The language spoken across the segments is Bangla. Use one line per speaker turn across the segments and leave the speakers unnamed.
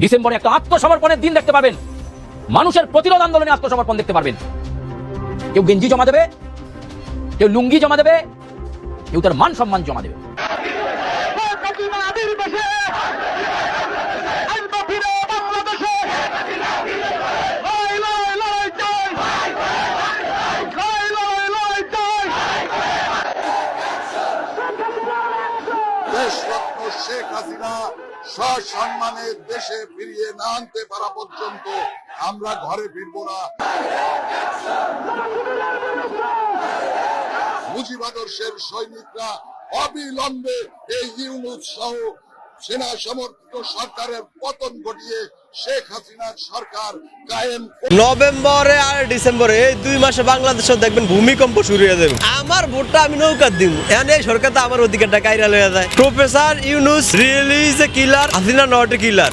ডিসেম্বরে একটা আত্মসমর্পণের দিন দেখতে পাবেন মানুষের প্রতিরোধ আন্দোলনে আত্মসমর্পণ দেখতে পারবেন। কেউ গেঞ্জি জমা দেবে, কেউ লুঙ্গি জমা দেবে, কেউ তার মান সম্মান জমা দেবে।
দেশে ফিরিয়ে না আনতে পারা পর্যন্ত আমরা ঘরে ফিরবো না। মুজিবাদর্শের সৈনিকরা অবিলম্বে এই ইউনুস সহ সেনা সমর্থিত সরকারের পতন ঘটিয়ে শেখ হাসিনার সরকার কায়েম
নভেম্বরে আর ডিসেম্বরে এই দুই মাসে বাংলাদেশে দেখবেন ভূমিকম্প শুরু হয়ে যাবে। আমার ভোটটা আমি নৌকার দিব এখন সরকার তো আমার অধিকারটা কাইরা লয়ে যায়। Professor Yunus really is a killer Hasina not a killer.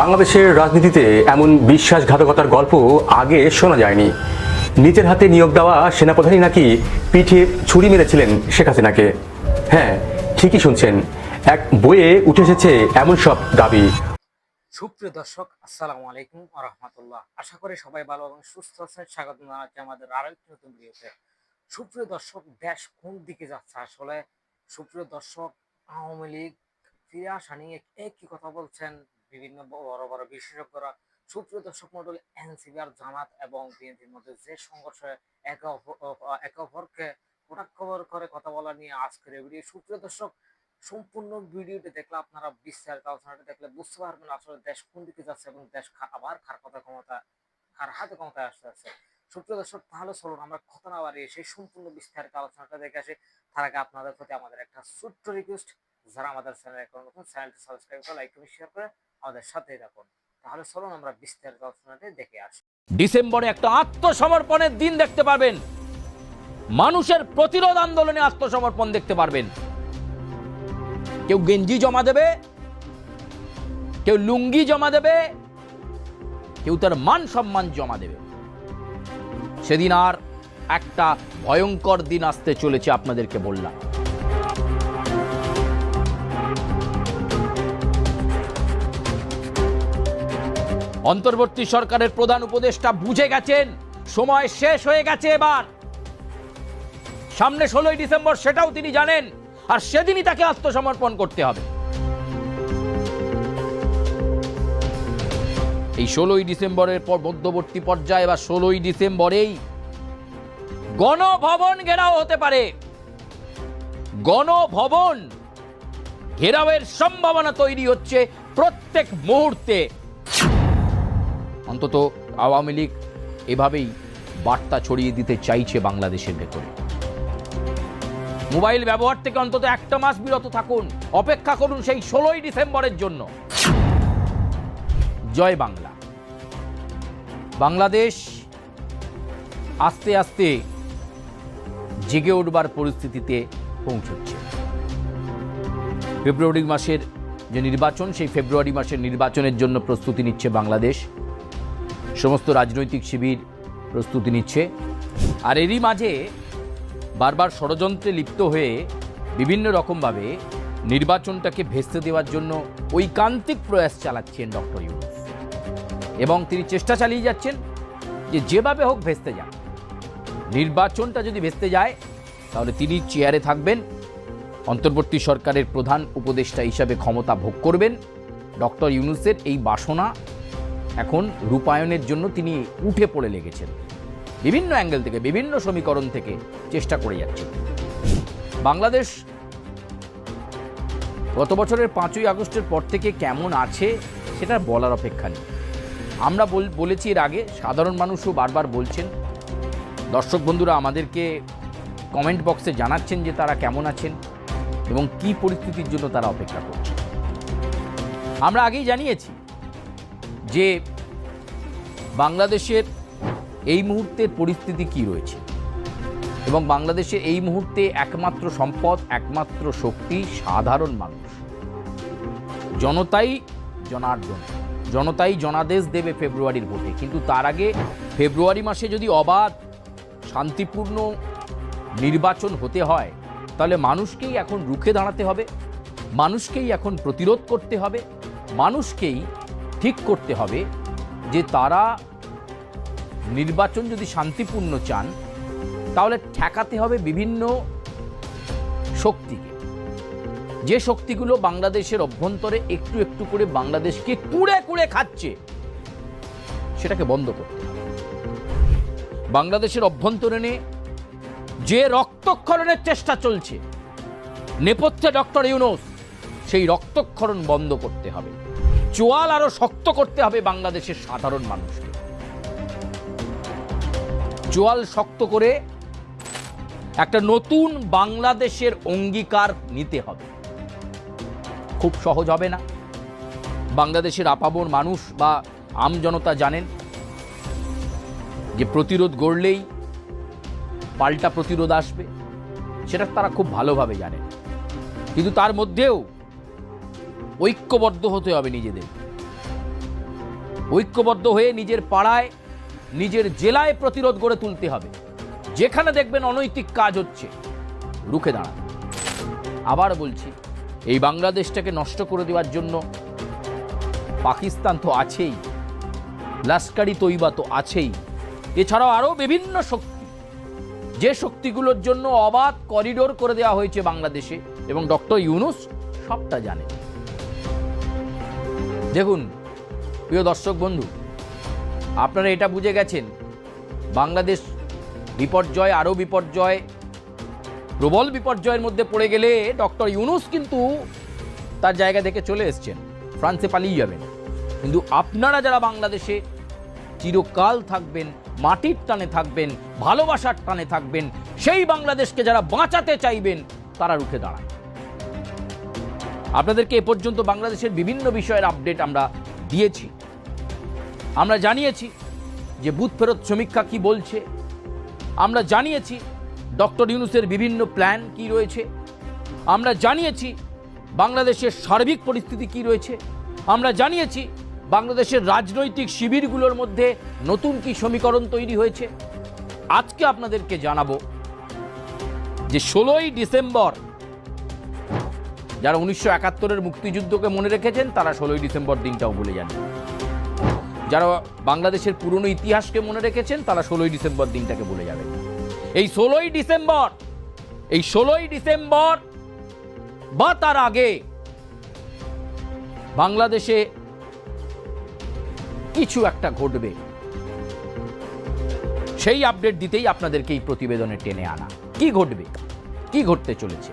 বাংলাদেশের রাজনীতিতে এমন বিশ্বাসঘাতকতার গল্প আগে শোনা যায়নি। নিজের হাতে নিয়োগ দেওয়া সেনাপ্রধানই নাকি পিঠে ছুরি মেরেছিলেন শেখ হাসিনাকে। হ্যাঁ ঠিকই শুনছেন। এক বইয়ে উঠে এসেছে এমন সব দাবি।
সুপ্রিয় দর্শক, আসসালামু আলাইকুম রহমতুল্লাহ। আশা করি সবাই ভালো এবং সুস্থ আছেন। স্বাগত জানাচ্ছি আমাদের আরও একটি নতুন ভিডিওতে। সুপ্রিয় দর্শক, দেশ কোন দিকে যাচ্ছে? আসলে সুপ্রিয় দর্শক, আওয়ামী লীগ ফিরে আসা নিয়ে একই কথা বলছেন বিভিন্ন বড় বড় বিশেষজ্ঞরা। সুপ্রিয় দর্শক মন্ডল এনসিবি আর জামাত এবং বিএনপির মধ্যে যে সংঘর্ষ একে অপ- অপ- একে অপরকে কটাক্ষ করে কথা বলা নিয়ে আজকের ভিডিও। সুপ্রিয় দর্শক সম্পূর্ণ ভিডিওটি দেখলে আপনারা বিস্তারিত আলোচনাটা দেখলে বুঝতে পারবেন আসলে দেশ কোন দিকে যাচ্ছে এবং দেশ আবার খার কথা ক্ষমতা খার হাতে ক্ষমতায় আসতে আছে সুপ্রিয় দর্শক, তাহলে চলুন আমরা কথা না বাড়িয়ে সেই সম্পূর্ণ বিস্তারিত আলোচনাটা দেখে আসি। তার আগে আপনাদের প্রতি আমাদের একটা ছোট্ট রিকোয়েস্ট যারা আমাদের চ্যানেল এখন নতুন চ্যানেলটি সাবস্ক্রাইব করে লাইক করে শেয়ার করে আমাদের সাথেই রাখুন তাহলে চলুন আমরা বিস্তারিত আলোচনাটি দেখে আসি।
ডিসেম্বরে একটা আত্মসমর্পণের দিন দেখতে পারবেন। মানুষের প্রতিরোধ আন্দোলনে আত্মসমর্পণ দেখতে পারবেন। কেউ গেঞ্জি জমা দেবে, কেউ লুঙ্গি জমা দেবে, কেউ তার মান সম্মান জমা দেবে। সেদিন আর একটা ভয়ঙ্কর দিন আসতে চলেছে আপনাদেরকে বললাম। অন্তর্বর্তী সরকারের প্রধান উপদেষ্টা বুঝে গেছেন, সময় শেষ হয়ে গেছে এবার। সামনে ষোলোই ডিসেম্বর, সেটাও তিনি জানেন। আর সেদিনই তাকে আত্মসমর্পণ করতে হবে। এই ষোলোই ডিসেম্বরের পর মধ্যবর্তী পর্যায়ে বা ষোলোই ডিসেম্বরেই গণভবন ঘেরাও হতে পারে। গণভবন ঘেরাওয়ের সম্ভাবনা তৈরি হচ্ছে প্রত্যেক মুহূর্তে। অন্তত আওয়ামী লীগ এভাবেই বার্তা ছড়িয়ে দিতে চাইছে বাংলাদেশের ভেতরে। মোবাইল ব্যবহার থেকে অন্তত একটা মাস বিরত থাকুন। অপেক্ষা করুন সেই ষোলোই ডিসেম্বরের জন্য। জয় বাংলা। বাংলাদেশ আস্তে আস্তে জেগে উঠবার পরিস্থিতিতে পৌঁছচ্ছে। ফেব্রুয়ারি মাসের যে নির্বাচন, সেই ফেব্রুয়ারি মাসের নির্বাচনের জন্য প্রস্তুতি নিচ্ছে বাংলাদেশ। সমস্ত রাজনৈতিক শিবির প্রস্তুতি নিচ্ছে। আর এরই মাঝে বারবার ষড়যন্ত্রে লিপ্ত হয়ে বিভিন্ন রকমভাবে নির্বাচনটাকে ভেস্তে দেওয়ার জন্য ঐকান্তিক প্রয়াস চালাচ্ছেন ডক্টর ইউনুস। এবং তিনি চেষ্টা চালিয়ে যাচ্ছেন যে যেভাবে হোক ভেস্তে যান। নির্বাচনটা যদি ভেস্তে যায়, তাহলে তিনি চেয়ারে থাকবেন, অন্তর্বর্তী সরকারের প্রধান উপদেষ্টা হিসাবে ক্ষমতা ভোগ করবেন। ডক্টর ইউনুসের এই বাসনা এখন রূপায়ণের জন্য তিনি উঠে পড়ে লেগেছেন। বিভিন্ন অ্যাঙ্গেল থেকে, বিভিন্ন সমীকরণ থেকে চেষ্টা করে যাচ্ছে। বাংলাদেশ গত বছরের পাঁচই আগস্টের পর থেকে কেমন আছে সেটা বলার অপেক্ষা নেই। আমরা বল- বলেছি এর আগে, সাধারণ মানুষও বারবার বলছেন। দর্শক বন্ধুরা, আমাদেরকে কমেন্ট বক্সে জানাচ্ছেন যে তারা কেমন আছেন এবং কি পরিস্থিতির জন্য তারা অপেক্ষা করছে আমরা আগেই জানিয়েছি যে বাংলাদেশের এই মুহূর্তের পরিস্থিতি কি রয়েছে? এবং বাংলাদেশে এই মুহূর্তে একমাত্র সম্পদ, একমাত্র শক্তি, সাধারণ মানুষ। জনতাই জনার্দন। জনতাই জনাদেশ দেবে ফেব্রুয়ারির ভোটে। কিন্তু তার আগে ফেব্রুয়ারি মাসে যদি অবাধ, শান্তিপূর্ণ নির্বাচন হতে হয়, তাহলে মানুষকেই এখন রুখে দাঁড়াতে হবে, মানুষকেই এখন প্রতিরোধ করতে হবে, মানুষকেই ঠিক করতে হবে যে তারা নির্বাচন যদি শান্তিপূর্ণ চান, তাহলে ঠেকাতে হবে বিভিন্ন শক্তিকে। যে শক্তিগুলো বাংলাদেশের অভ্যন্তরে একটু একটু করে বাংলাদেশকে কুড়ে কুড়ে খাচ্ছে, সেটাকে বন্ধ করতে বাংলাদেশের অভ্যন্তরীণে যে রক্তক্ষরণের চেষ্টা চলছে, নেপথ্যে ডক্টর ইউনুস, সেই রক্তক্ষরণ বন্ধ করতে হবে। চোয়াল আরও শক্ত করতে হবে বাংলাদেশের সাধারণ মানুষকে। চোয়াল শক্ত করে একটা নতুন বাংলাদেশের অঙ্গীকার নিতে হবে। খুব সহজ হবে না। বাংলাদেশের আপামর মানুষ বা আমজনতা জানেন যে প্রতিরোধ গড়লেই পাল্টা প্রতিরোধ আসবে। সেটা তারা খুব ভালোভাবে জানেন। কিন্তু তার মধ্যেও ঐক্যবদ্ধ হতে হবে নিজেদের। ঐক্যবদ্ধ হয়ে নিজের পাড়ায় নিজের জেলায় প্রতিরোধ গড়ে তুলতে হবে। যেখানে দেখবেন অনৈতিক কাজ হচ্ছে। রুখে দাঁড়ান। আবার বলছি, এই বাংলাদেশটাকে নষ্ট করে দেওয়ার জন্য পাকিস্তান তো আছেই, লাস্কারি তৈবা তো আছেই। এছাড়াও আরও বিভিন্ন শক্তি। যে শক্তিগুলোর জন্য অবাধ করিডোর করে দেওয়া হয়েছে বাংলাদেশে, এবং ডক্টর ইউনুস সবটা জানে দেখুন, প্রিয় দর্শক বন্ধু আপনারা এটা বুঝে গেছেন? বাংলাদেশ বিপর্যয়, আরও বিপর্যয়, প্রবল বিপর্যয়ের মধ্যে পড়ে গেলে ডক্টর ইউনুস কিন্তু তার জায়গা থেকে চলে এসছেন, ফ্রান্সে পালিয়ে যাবেন। কিন্তু আপনারা যারা বাংলাদেশে চিরকাল থাকবেন, মাটির টানে থাকবেন, ভালোবাসার টানে থাকবেন, সেই বাংলাদেশকে যারা বাঁচাতে চাইবেন, তারা রুখে দাঁড়ান। আপনাদেরকে এ পর্যন্ত বাংলাদেশের বিভিন্ন বিষয়ের আপডেট আমরা দিয়েছি। আমরা জানিয়েছি যে বুথ ফেরত সমীক্ষা কি বলছে। আমরা জানিয়েছি ডক্টর ইউনুসের বিভিন্ন প্ল্যান কি রয়েছে। আমরা জানিয়েছি বাংলাদেশের সার্বিক পরিস্থিতি কি রয়েছে। আমরা জানিয়েছি বাংলাদেশের রাজনৈতিক শিবিরগুলোর মধ্যে নতুন কি সমীকরণ তৈরি হয়েছে। আজকে আপনাদেরকে জানাব যে ষোলোই ডিসেম্বর যারা উনিশশো একাত্তরের মুক্তিযুদ্ধকে মনে রেখেছেন, তারা ষোলোই ডিসেম্বর দিনটাও ভুলে যান। যারা বাংলাদেশের পুরনো ইতিহাসকে মনে রেখেছেন, তারা ষোলোই ডিসেম্বর দিনটাকে ভুলে যাবেন। এই ষোলোই ডিসেম্বর, এই ষোলোই ডিসেম্বর বা তার আগে বাংলাদেশে কিছু একটা ঘটবে। সেই আপডেট দিতেই আপনাদেরকে এই প্রতিবেদনে টেনে আনা। কি ঘটবে? কি ঘটতে চলেছে?